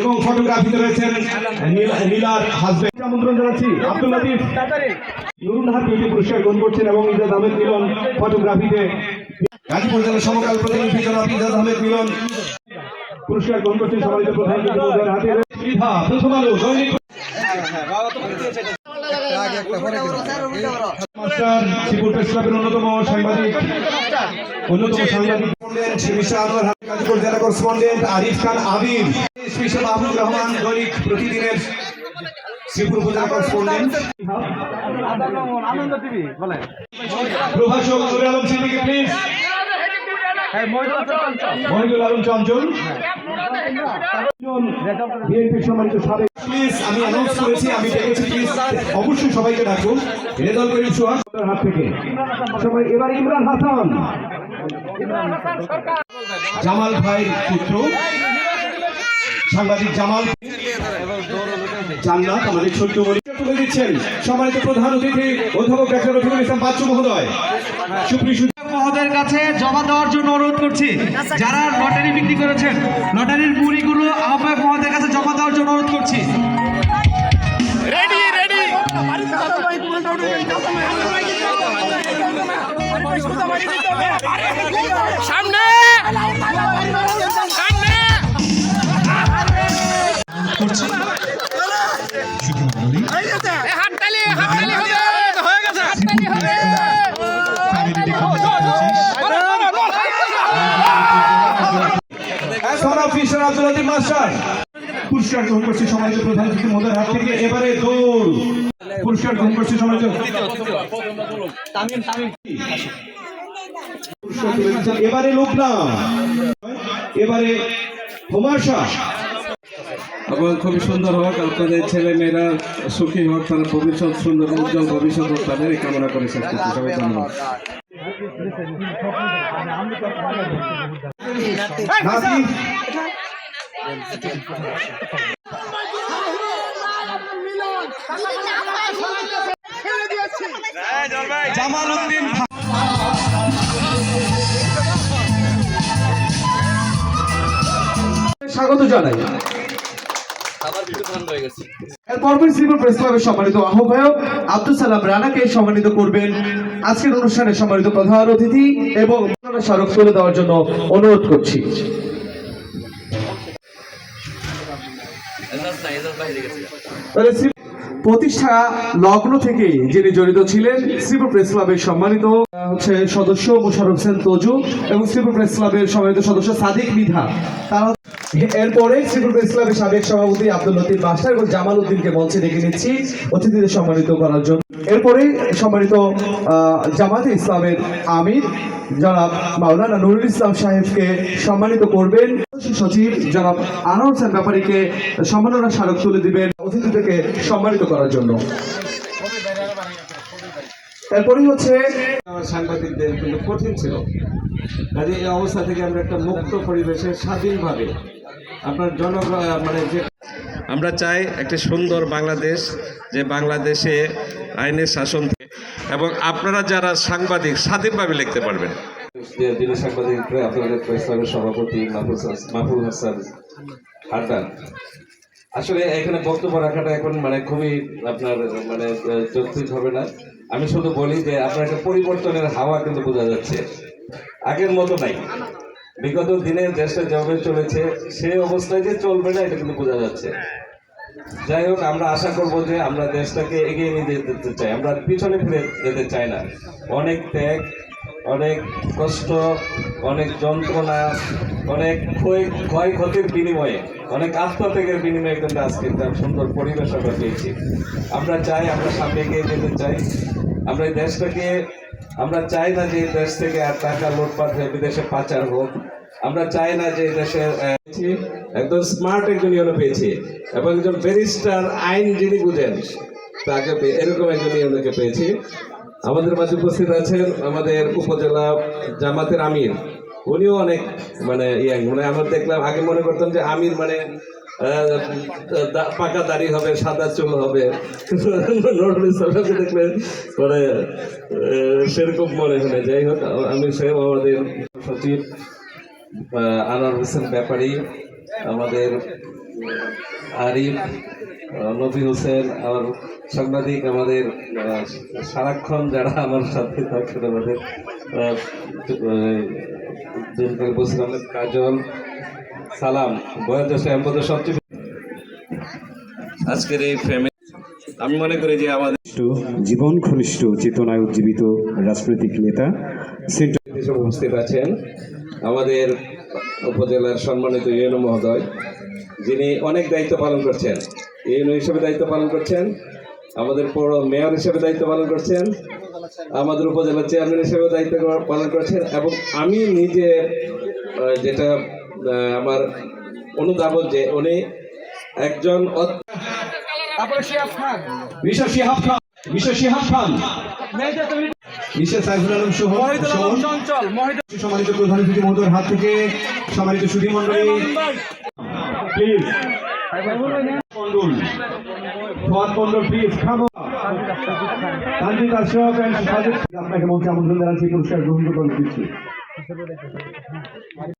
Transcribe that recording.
এবং ফটোগ্রাফিতে রয়েছেন নীলার হাজবেন্ড আমন্ত্রণ জানাচ্ছি আব্দুল লতিফ। নুরুল হাত বিউটি পুরস্কার গ্রহণ করছেন এবং ইজাদ আহমেদ মিলন ফটোগ্রাফিতে গাজীপুর জেলার সমকাল প্রতিনিধি জনাব ইজাদ আহমেদ মিলন। পুরস্কার গ্রহণ করছেন সম্মানিত প্রধান হাতে। সুবিধা প্রথম আলো দৈনিক মাস্টার শ্রীপুর প্রেস ক্লাবের অন্যতম সাংবাদিক। অন্যতম জেলা করেসপন্ডেন্ট আরিফ খান আবির। স্পেশাল মাহমুদ রহমান দৈনিক প্রতিদিনের শ্রীপুর উপজেলা করেসপন্ডেন্ট প্রভাষক নুরে আলম সিদ্দিকী প্লিজ মহিদুল আলম চঞ্চল। বিএনপির সম্মানিত সাবেক। প্লিজ আমি অ্যানাউন্স করেছি আমি ডেকেছি প্লিজ অবশ্যই সবাইকে ডাকুন রেজাল করিম সোহাগ। হাত থেকে। সবাই এবার ইমরান হাসান। জামাল ভাইয়ের পুত্র। সাংবাদিক জামাল। জান্নাত আমাদের ছোট্ট বলি। তুলে দিচ্ছেন সম্মানিত প্রধান অতিথি অধ্যাপক ডাক্তার রফিকুল ইসলাম বাচ্চু মহোদয়। সুপ্রিয় সুধী মহোদয়ের কাছে জমা দেওয়ার জন্য অনুরোধ করছি যারা লটারি বিক্রি করেছেন লটারির মুড়িগুলো আহ্বায়ক মহোদয়ের কাছে জমা দেওয়ার জন্য অনুরোধ করছি। সামনে! হয়ে সরা আব্দুল মাস্টার পুরস্কার গ্রহণ করছে সম্মানিত প্রধান অতিথি মহোদয়ের হাত থেকে এবারে দৌড় পুরস্কার গ্রহণ করছে দিচ্ছেন। এবারে লোকনা এবারে হুমার শাহ এবং খুবই সুন্দর হোক আপনাদের ছেলে মেয়েরা সুখী হোক তারা ভবিষ্যৎ সুন্দর উজ্জ্বল ভবিষ্যৎ হোক তাদের এই কামনা করে শেষ করছি। সবাই ধন্যবাদ। জামাল উদ্দিন স্বাগত জানাই। এরপর শ্রীপুর প্রেস ক্লাবের সম্মানিত আহ্বায়ক আব্দুল সালাম রানাকে সম্মানিত করবেন। আজকের অনুষ্ঠানে সম্মানিত প্রধান অতিথি এবং স্মারক তুলে দেওয়ার জন্য অনুরোধ করছি। প্রতিষ্ঠা লগ্ন থেকে যিনি জড়িত ছিলেন শ্রীপুর প্রেস ক্লাবের সম্মানিত হচ্ছে সদস্য মোশারফ হোসেন তজু এবং শ্রীপুর প্রেস ক্লাবের সম্মানিত সদস্য সাদিক মিধা। তারা এরপরে শ্রীপুর ক্লাবের সাবেক সভাপতি আব্দুল লতিফ মাস্টার এবং জামাল উদ্দিনকে মঞ্চে ডেকে নিচ্ছি অতিথিদের সম্মানিত করার জন্য। এরপরে সম্মানিত জামাতে ইসলামের আমির জনাব মাওলানা নুরুল ইসলাম সাহেবকে সম্মানিত করবেন। সচিব জনাব আনোয়ার হোসেন ব্যাপারীকে সম্মাননা স্মারক তুলে দিবেন অতিথিদেরকে সম্মানিত করার জন্য। এরপরই হচ্ছে আমার সাংবাদিকদের কিন্তু কঠিন ছিল। কাজে এই অবস্থা থেকে আমরা একটা মুক্ত পরিবেশে স্বাধীনভাবে আপনার জন মানে যে আমরা চাই একটি সুন্দর বাংলাদেশ যে বাংলাদেশে আইনের শাসন এবং আপনারা যারা সাংবাদিক স্বাধীনভাবে লিখতে পারবেন। যিনি সাংবাদিক আপনাদের প্রেস সভাপতি মাহফুজ হাস- হাসান হাড্ডান আসলে এখানে বক্তব্য রাখাটা এখন মানে খুবই আপনার মানে যৌক্তিক হবে না। আমি শুধু বলি যে আপনার একটা পরিবর্তনের হাওয়া কিন্তু বোঝা যাচ্ছে। আগের মতো নাই। বিগত দিনে দেশটা যেভাবে চলেছে, সেই অবস্থায় যে চলবে না, এটা কিন্তু বোঝা যাচ্ছে। যাই হোক, আমরা আশা করব যে আমরা দেশটাকে এগিয়ে নিয়ে যেতে চাই। আমরা পিছনে ফিরে যেতে চাই না। অনেক ত্যাগ, অনেক কষ্ট, অনেক যন্ত্রণা, অনেক ক্ষয়, ক্ষয়ক্ষতির বিনিময়ে, অনেক আত্মত্যাগের বিনিময়ে কিন্তু আজকে একটা সুন্দর পরিবেশ আমরা পেয়েছি। আমরা চাই আমরা সামনে এগিয়ে যেতে চাই। আমরা এই দেশটাকে, আমরা চাই না যে দেশ থেকে আর টাকা লুটপাট হয়ে বিদেশে পাচার হোক। আমরা চাই না যে দেশে একদম স্মার্ট একজন ইউনো পেয়েছি, এবং একজন ব্যারিস্টার আইন যিনি বুঝেন, তাকে এরকম একজন ইউনোকে পেয়েছি। আমাদের মাঝে উপস্থিত আছেন আমাদের উপজেলা জামাতের আমির। উনিও অনেক মানে ইয়াং। মানে আমরা দেখলাম, আগে মনে করতাম যে আমির মানে পাকা দাড়ি হবে, সাদা চুল হবে। দেখলে মানে সেরকম মনে হয় যাই হোক, আমির সাহেব আমাদের সচিব। আনোয়ার হোসেন ব্যাপারী, আমাদের আরিফ নবী হোসেন আর সাংবাদিক, আমাদের সারাক্ষণ যারা আমার সাথে থাকেন, আমাদের আহমেদ কাজল, সালাম বয়োজ্যেষ্ঠ আমাদের সবচেয়ে আজকের এই ফ্যামিলি আমি মনে করি যে আমাদের জীবন ঘনিষ্ঠ, চেতনায় উজ্জীবিত রাজনৈতিক নেতা হিসেবে উপস্থিত আছেন। আমাদের উপজেলার সম্মানিত ইউনো মহোদয় যিনি অনেক দায়িত্ব পালন করছেন। ইউনো হিসেবে দায়িত্ব পালন করছেন আমাদের পৌর মেয়র হিসেবে দায়িত্ব পালন করছেন আমাদের উপজেলা চেয়ারম্যান হিসেবে দায়িত্ব পালন করছেন এবং আমি নিজে যেটা আমার অনুধাবন যে উনি একজন বিশ্ব শিহাব খান। মিস্টার শিহাব খান মিস্টার সাইফুল আলম সহ সম্মানিত প্রধান অতিথি মহোদয়ের হাত থেকে সম্মানিত সুধী মন্ডলী প্লিজ। মন্ডল ফুয়াদ মন্ডল প্লিজ খামো তানজিদ আশরাফ অ্যান্ড সাজিদ। আপনাকে মঞ্চে আমন্ত্রণ জানাচ্ছি পুরস্কার গ্রহণ করতে দিচ্ছি